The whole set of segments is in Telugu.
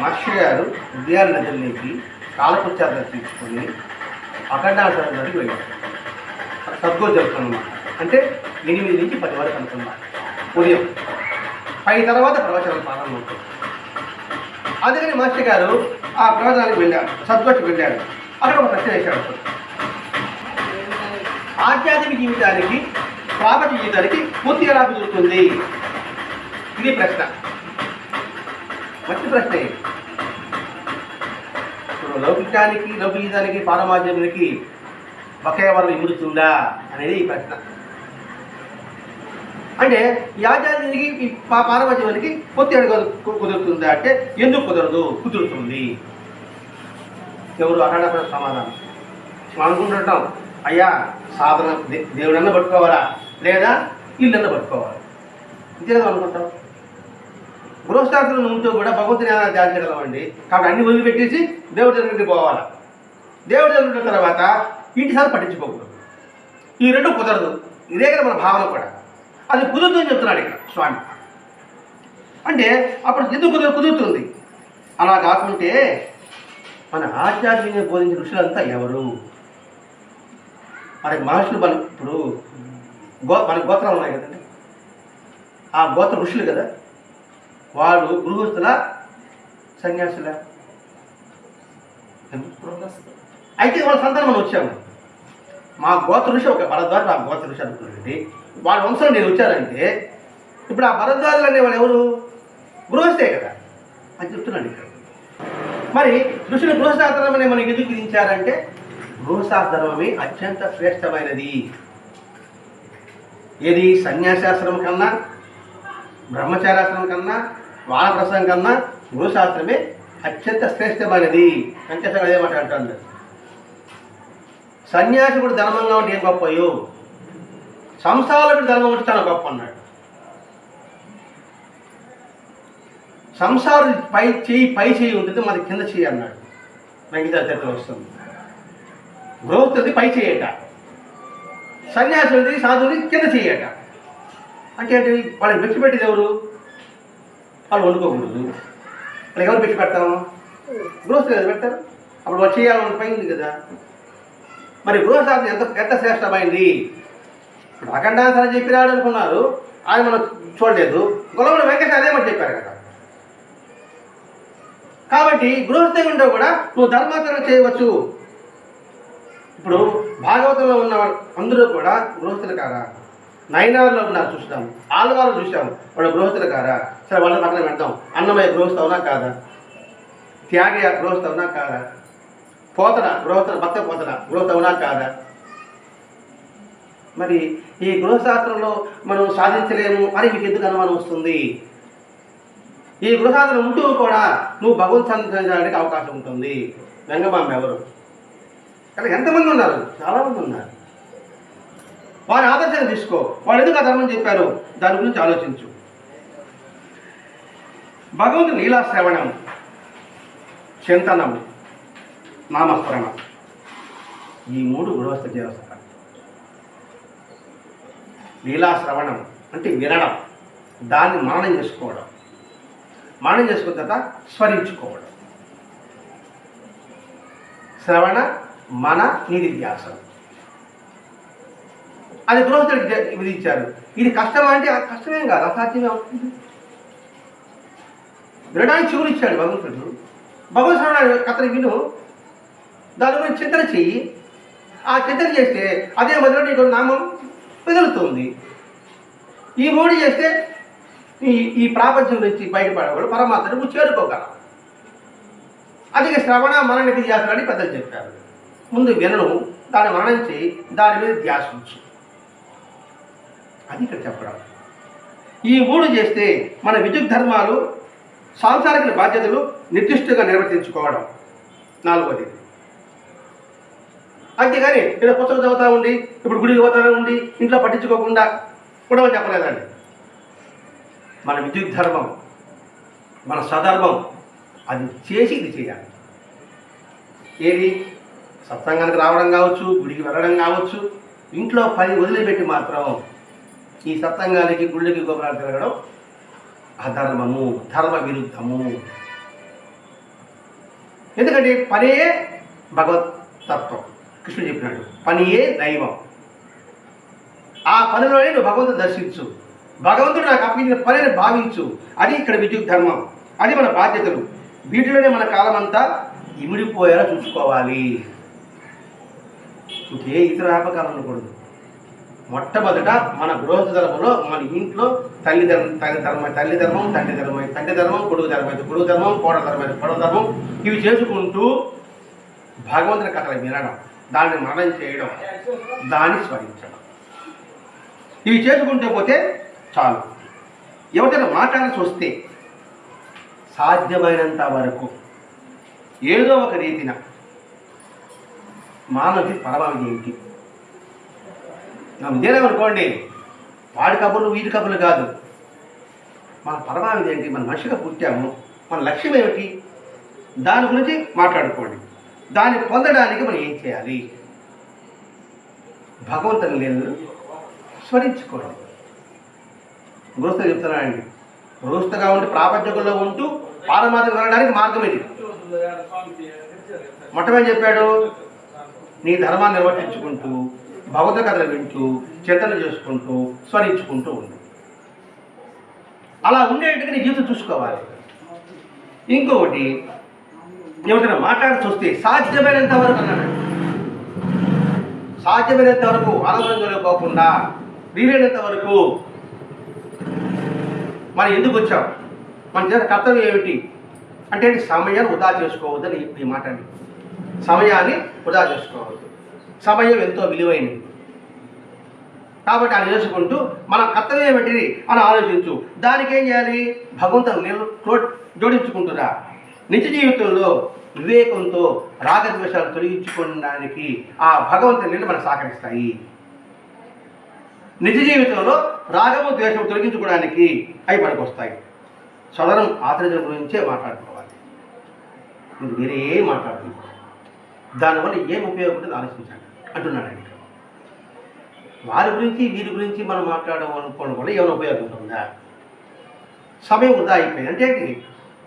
మాస్టర్ గారు ఉదయాల నదిలోకి కాలపుచ్చారణ తీసుకొని అఖండాసనానికి వెళ్ళారు. సద్గో జరుగుతుందన్నమాట అంటే ఎనిమిది నుంచి పది వరకు అనుకున్నాం ఉదయం. పై తర్వాత ప్రవచనం ప్రారంభమవుతుంది అందుకని మాస్టర్ గారు ఆ ప్రవచనానికి వెళ్ళాడు సద్గోష్కి వెళ్ళాడు అక్కడ ఒక ప్రశ్న వేశాడు ఆధ్యాత్మిక జీవితానికి ప్రాపంచ జీవితానికి పూర్తి ఎలా కుదురుతుంది? ఇది ప్రశ్న. మంచి ప్రశ్న. ఇది లౌకికానికి లౌకికానికి లౌకిక ఒకే వరం ఇముడుతుందా అనేది ఈ ప్రశ్న. అంటే ఈ ఆధ్యాత్మికి పొత్తి కుదురుతుందా అంటే ఎందుకు కుదరదు? కుదురుతుంది. ఎవరు అఖండ సమాధానం? అనుకుంటుంటాం అయ్యా సాధన దేవుడన్నా పట్టుకోవాలా? లేదా ఇల్లన్నా పట్టుకోవాలి? ఇంతేదో అనుకుంటాం? గృహస్థాత్రం ఉంటూ కూడా భగవంతుని ఎలా ధ్యానించగలమండి కాబట్టి అన్ని వదిలిపెట్టేసి దేవుడి దగ్గరికి పోవాలి? దేవుడి దగ్గర తర్వాత ఇంటి సార్ పట్టించుకోకూడదు. ఈ రెండు కుదరదు. ఇదే కదా మన భావన కూడా. అది కుదురుతుందని చెప్తున్నాడు ఇక్కడ స్వామి. అంటే అప్పుడు ఎందుకు కుదురు కుదురుతుంది? అలా కాకుంటే మన ఆధ్యాత్మిక బోధించిన ఋషులంతా ఎవరు? మనకి మహర్షులు మన ఇప్పుడు గో మన గోత్రాలు ఉన్నాయి కదండి. ఆ గోత్ర ఋషులు కదా. వాళ్ళు గృహస్థుల సన్యాసుల. అయితే వాళ్ళ సంతానం మనం వచ్చాము. మా గోత్ర ఋషి ఒక భరద్వాజ మా గోత్ర ఋషి అనుకున్నారండి వాళ్ళ వంశంలో నేను వచ్చానంటే ఇప్పుడు ఆ భరద్వాజులు అనే వాళ్ళు ఎవరు? గృహస్థే కదా. అని చెప్తున్నాను ఇక్కడ. మరి ఋషులు గృహశాస్త్రమని మనకి ఎందుకు విధించారంటే గృహశాస్త్రమే అత్యంత శ్రేష్టమైనది. ఏది? సన్యాసాశ్రమం కన్నా బ్రహ్మచారాశ్రమం కన్నా వానప్రసం కన్నా గురుశాస్త్రమే అత్యంత శ్రేష్టమైనది. వెంకటేశ్వర అదే మాట అంటాడు. సన్యాసికుడు ధర్మంగా ఉంటే ఏం గొప్పయో సంసారకుడు ధర్మం ఉంటే చాలా గొప్ప అన్నాడు. సంసారం పై చేయి పై చేయి ఉంటుంది మరి కింద చేయి అన్నాడు. వెంకటాచార్యులు వస్తుంది. గృహస్థుడిది పై చేయట. సన్యాసుడిది సాధువుని కింద చేయట. అంటే అంటే వాళ్ళకి పెట్టేది ఎవరు? వాళ్ళు వండుకోకూడదు. వాళ్ళు ఎవరు పెట్టి పెడతాము? గృహస్థులు కదా పెడతారు. అప్పుడు వచ్చేయాలని చేయాలని పై ఉంది కదా. మరి గృహశాస్త్రం ఎంత ఎంత శ్రేష్టమైంది? ఇప్పుడు అఖండాసనం చెప్పినాడు అనుకున్నారు. ఆయన మనం చూడలేదు. గొలవడు వెంకటేశ్వర అదే చెప్పారు కదా. కాబట్టి గృహస్థి ఉంటే కూడా నువ్వు ధర్మాచరణ చేయవచ్చు. ఇప్పుడు భాగవతంలో ఉన్న అందరూ కూడా గృహస్థులు కారా నయనాల్లో ఉన్నారు చూస్తాం ఆలవారు చూసాం వాళ్ళ గృహస్థులు కాదా సరే వాళ్ళ పక్కన పెడతాం. అన్నమయ్య గృహస్థ అవునా కాదా? త్యాగయ్య గృహస్థ అవునా కాదా? పోతన గృహస్థ భక్త పోతన గృహస్థ అవునా కాదా? మరి ఈ గృహశాస్త్రంలో మనం సాధించలేము అని మీకు ఎందుకు అనుమానం వస్తుంది? ఈ గృహశాస్త్రం ఉంటూ కూడా నువ్వు భగవంతు సాధించడానికి అవకాశం ఉంటుంది. వెంగమాంబ ఎవరు? కానీ ఎంతమంది ఉన్నారు? చాలామంది ఉన్నారు. వారి ఆదర్శం తీసుకో. వాళ్ళు ఎందుకు అధర్మం చెప్పారు? దాని గురించి ఆలోచించు. భగవంతుని లీలా శ్రవణం చింతనం నామస్మరణ. ఈ మూడు గృహస్థ దేవస్థ లీలా శ్రవణం అంటే వినడం దాన్ని మననం చేసుకోవడం. మననం చేసుకున్న తర్వాత స్మరించుకోవడం. శ్రవణ మన నిధిధ్యాసం అది గృహస్థుడికి విధించారు. ఇది కష్టమా అంటే కష్టమేం కాదు అసాధ్యమే అవుతుంది. వినడానికి చిగురిచ్చాడు ఇచ్చాడు భగవంతుడు. భగవత్ విను దాని గురించి చింతన చెయ్యి. ఆ చింతన చేస్తే అదే మధ్యలో నీకు నామం వెదులుతుంది ఈ మూడు చేస్తే ఈ ఈ ప్రాపంచం నుంచి బయటపడకూడదు పరమాత్మను నువ్వు చేరుకోగలవు. అది శ్రవణ మరణ నిధి చేస్తారని పెద్దలు చెప్పారు. ముందు వినను దాన్ని మరణించి చేయి దాని మీద ధ్యాస అని అది ఇక్కడ చెప్పడం. ఈ మూడు చేస్తే మన విద్యుత్ ధర్మాలు సాంసారిక బాధ్యతలు నిర్దిష్టంగా నిర్వర్తించుకోవడం. నాలుగోది. అంతేగాని ఏదో పుస్తకం చదువుతా ఉండి ఇప్పుడు గుడికి పోతానే ఉండి ఇంట్లో పట్టించుకోకుండా ఉండమని చెప్పలేదండి. మన విద్యుత్ ధర్మం మన సధర్మం అది చేసి ఇది చేయాలి. ఏది? సత్సంగానికి రావడం కావచ్చు గుడికి వెళ్ళడం కావచ్చు ఇంట్లో పని వదిలిపెట్టి మాత్రం ఈ సత్సంగానికి గుళ్ళకి గోపురాలు తిరగడం అధర్మము ధర్మ విరుద్ధము. ఎందుకంటే పనే భగవత్ తత్వం కృష్ణుడు చెప్పినాడు పనియే దైవం. ఆ పనిలోనే నువ్వు భగవంతుడు దర్శించు. భగవంతుడు నాకు అప్పగించిన పనిని భావించు. అది ఇక్కడ విద్యుత్ ధర్మం. అది మన బాధ్యతలు. వీటిలోనే మన కాలం అంతా ఇమిడిపోయేలా చూసుకోవాలి. ఇంకే ఇతర ఆపకాలం ఉండకూడదు. మొట్టమొదట మన గృహస్థ ధర్మంలో మన ఇంట్లో తల్లి ధర్మం తల్లి ధర్మం తల్లి ధర్మం తండ్రి ధర్మం తండ్రి ధర్మం కొడుకు ధర్మం అయితే కొడుకు ధర్మం కోడ ధర్మం అయితే కోడ ధర్మం ఇవి చేసుకుంటూ భగవంతుని కథలు వినడం దాన్ని మరణం చేయడం దాన్ని స్మరించడం. ఇవి చేసుకుంటే పోతే చాలు. ఎవరైనా మాట్లాడాల్సి వస్తే సాధ్యమైనంత వరకు ఏదో ఒక రీతిన మానవుడి పరమావధి ఏంటి? నా వాడి కబుర్లు వీడి కబుర్లు కాదు. మన పరమావిధి ఏంటి మన మనిషిగా పుట్టాము. మన లక్ష్యం ఏమిటి? దాని గురించి మాట్లాడుకోండి. దాన్ని పొందడానికి మనం ఏం చేయాలి? భగవంతుని నేను స్మరించుకోవడం గృహస్థ చెప్తున్నానండి గృహస్థగా ఉండి ప్రాపంచకుల్లో ఉంటూ పారమార్థం వెళ్ళడానికి మార్గం ఇది. మొట్టమొదటి చెప్పాడు? నీ ధర్మాన్ని నిర్వర్తించుకుంటూ భగవత కథలు వింటూ చింతన చేసుకుంటూ స్మరించుకుంటూ ఉంది అలా ఉండేట్టుగా నీ జీవితం చూసుకోవాలి. ఇంకొకటి ఎవరైనా మాట్లాడి చూస్తే సాధ్యమైనంత వరకు అన్నాడు. సాధ్యమైనంత వరకు ఆనందంగా పోకుండా వీలైనంత వరకు మనం ఎందుకు వచ్చాం? మన చేత కర్తవ్యం ఏమిటి? అంటే సమయాన్ని వృధా చేసుకోవద్దని ఈ మాట అండి సమయాన్ని వృధా చేసుకోవద్దు. సమయం ఎంతో విలువైనది. కాబట్టి అది చేసుకుంటూ మన కర్తవ్యం ఏమిటి అని ఆలోచించు. దానికి ఏం చేయాలి? భగవంతుని నేను జోడించుకుంటురా. నిత్య జీవితంలో వివేకంతో రాగద్వేషాలు తొలగించుకోవడానికి ఆ భగవంతుని నీళ్ళు మనకు సహకరిస్తాయి. నిజ జీవితంలో రాగము ద్వేషము తొలగించుకోవడానికి అవి వస్తాయి సదనం ఆచరించడం గురించే మాట్లాడుకోవాలి. మీరు వేరే ఏం మాట్లాడుతుంది దానివల్ల ఏం ఉపయోగపడుతుంది ఆలోచించండి. అంటున్నాడండి. వారి గురించి వీరి గురించి మనం మాట్లాడడం అనుకోవడం వల్ల ఏమైనా ఉపయోగం ఉంటుందా? సమయం వృధా అయిపోయింది. అంటే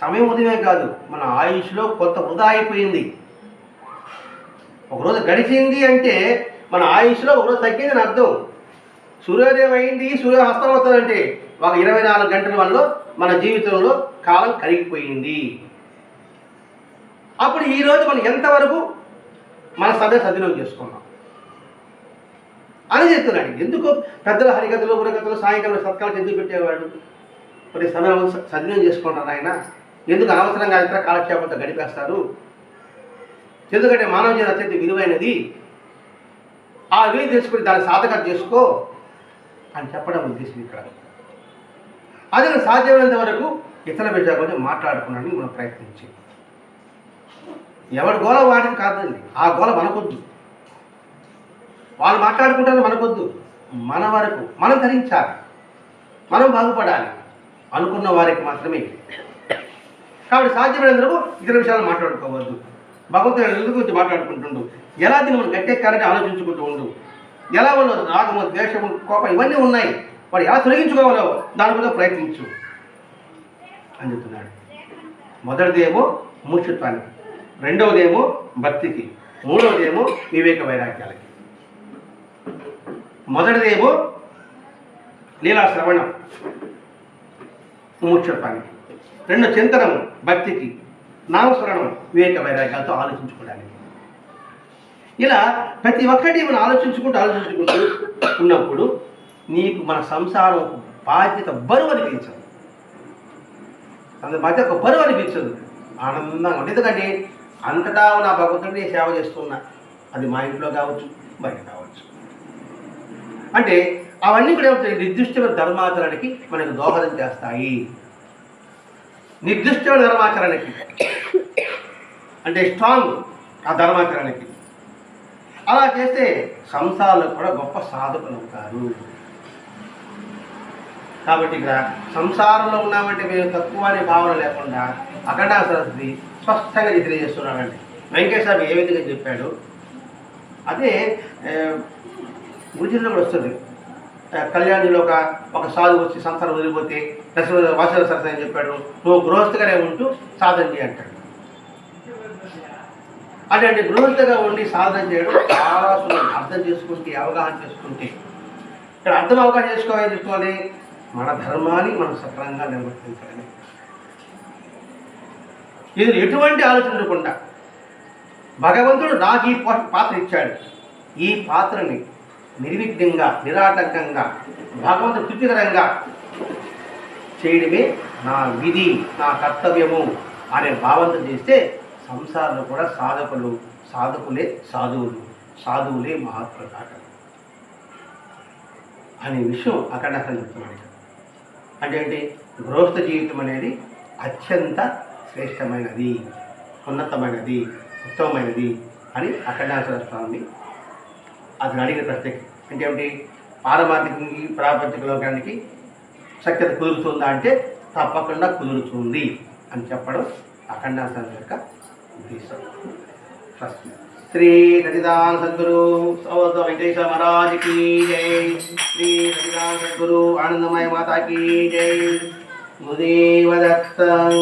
సమయం ఉదయమే కాదు. మన ఆయుష్లో కొంత వృధా అయిపోయింది. ఒకరోజు గడిచింది అంటే మన ఆయుష్లో ఒకరోజు తగ్గింది అని అర్థం. సూర్యోదయం అయింది సూర్యహస్తం అవుతుందంటే ఒక ఇరవై నాలుగు గంటల వల్ల మన జీవితంలో కాలం కరిగిపోయింది. అప్పుడు ఈరోజు మనం ఎంతవరకు మన సమయం సద్వినియోగం చేసుకున్నాం. అని చెప్తున్నాడు ఎందుకు? పెద్దల హరికథలు బుర్రకథలు సాయంకాలం సత్కాలకు ఎందుకు పెట్టేవాడు? మరి సమయం సద్వినియోగం చేసుకుంటారు ఆయన. ఎందుకు అనవసరంగా ఇతర కాలక్షేపంతో గడిపేస్తారు? ఎందుకంటే మానవ జీవితం అత్యంత విలువైనది. ఆ విలువ తెలుసుకుని దాన్ని సాధకత చేసుకో అని చెప్పడం ఉద్దేశం ఇక్కడ. అది సాధ్యమైనంత వరకు ఇతర విషయాల గురించి మాట్లాడుకున్నాడని మనం ప్రయత్నించి ఎవరి గోల వాడికి కాదండి. ఆ గోల మనకొద్దు. వాళ్ళు మాట్లాడుకుంటారు మనకొద్దు. మన వరకు మనం ధరించాలి. మనం బాగుపడాలి అనుకున్న వారికి మాత్రమే. కాబట్టి సాధ్యమైనందుకు ఇతర విషయాలు మాట్లాడుకోవద్దు. భగవంతుడు ఎందుకు గురించి మాట్లాడుకుంటుండు? ఎలా దీన్ని మనం గట్టెక్కాలని ఆలోచించుకుంటూ ఉండు? ఎలా వాళ్ళు రాగము ద్వేషము కోపం ఇవన్నీ ఉన్నాయి. వాడు ఎలా తొలగించుకోవాలో దాని కూడా ప్రయత్నించు అని చెప్తున్నాడు. మొదటిదేమో మూర్ఛత్వానికి. రెండవదేమో భక్తికి మూడవదేమో వివేక వైరాగ్యాలకి. మొదటిదేమో లీలా శ్రవణం మూర్ఛత్వానికి రెండు చింతనము భక్తికి నామస్మరణం వివేక వైరాగ్యాలతో ఆలోచించుకోవడానికి. ఇలా ప్రతి ఒక్కటి మనం ఆలోచించుకుంటూ ఆలోచించుకుంటూ ఉన్నప్పుడు నీకు మన సంసారం బాధ్యత బరువు అనిపించదు. అది బాధ్యత ఒక బరువు అనిపించదు. ఆనందంగా ఉంటుంది ఎందుకంటే అంతటా నా భగవంతుడిని సేవ చేస్తున్నా. అది మా ఇంట్లో కావచ్చు బయట కావచ్చు. అంటే అవన్నీ కూడా ఏమవుతాయి నిర్దిష్టమైన ధర్మాచరణకి మనకు దోహదం చేస్తాయి. నిర్దిష్టమైన ధర్మాచరణకి. అంటే స్ట్రాంగ్ ఆ ధర్మాచరణకి. అలా చేస్తే సంసారంలో కూడా గొప్ప సాధకులు అవుతారు. కాబట్టి ఇక్కడ సంసారంలో ఉన్నామంటే మేము తక్కువ అనే భావన లేకుండా అఖండా సరస్వతి స్పష్టంగా తెలియజేస్తున్నాడండి వెంకటేశ్వర ఏ విధంగా చెప్పాడు? అదే గురుజీలో కూడా వస్తుంది కళ్యాణిలో ఒక ఒక సాధువు వచ్చి సంసారం వదిలిపోతే దశ వాసన సరస అని చెప్పాడు. నువ్వు గృహస్థగానే ఉంటూ సాధన చేయి అంటాడు. అటువంటి గృహస్థగా ఉండి సాధన చేయడం చాలా సులభం. అర్థం చేసుకుంటే అవగాహన చేసుకుంటే. ఇక్కడ అర్థం అవగాహన చేసుకోవాలి చేసుకోవాలి మన ధర్మాన్ని మనం సక్రమంగా నిర్వర్తించాలి. ఇది ఎటువంటి ఆలోచన లేకుండా భగవంతుడు నాకు ఈ పాత్ర ఇచ్చాడు. ఈ పాత్రని నిర్విఘ్నంగా నిరాటంకంగా భగవంతుడు తృప్తికరంగా చేయడమే నా విధి నా కర్తవ్యము అనే భావంతో చేస్తే సంసారంలో కూడా సాధకులు సాధకులే సాధువులు సాధువులే మహాత్ములు కాక అనే విషయం అక్కడ అసలు చెప్తున్నాడు. అంటే ఏంటి? గృహస్థ జీవితం అనేది అత్యంత శ్రేష్టమైనది ఉన్నతమైనది ఉత్తమమైనది అని అఖండాశ్వర స్వామి అతను అడిగిన ప్రత్యేక అంటే ఏమిటి పారమార్థికంకి ప్రాపంచిక లోకానికి శక్తి కుదురుతుందా అంటే తప్పకుండా కుదురుతుంది అని చెప్పడం అఖండాశ్వర యొక్క ఉద్దేశం. ప్రశ్న. శ్రీ సచిదాన సద్గురు సౌత వెంకటేశ మహారాజుకి జై. శ్రీ సచిదాన సద్గురు ఆనందమయ మాతాకి జై. గురుదేవదత్తం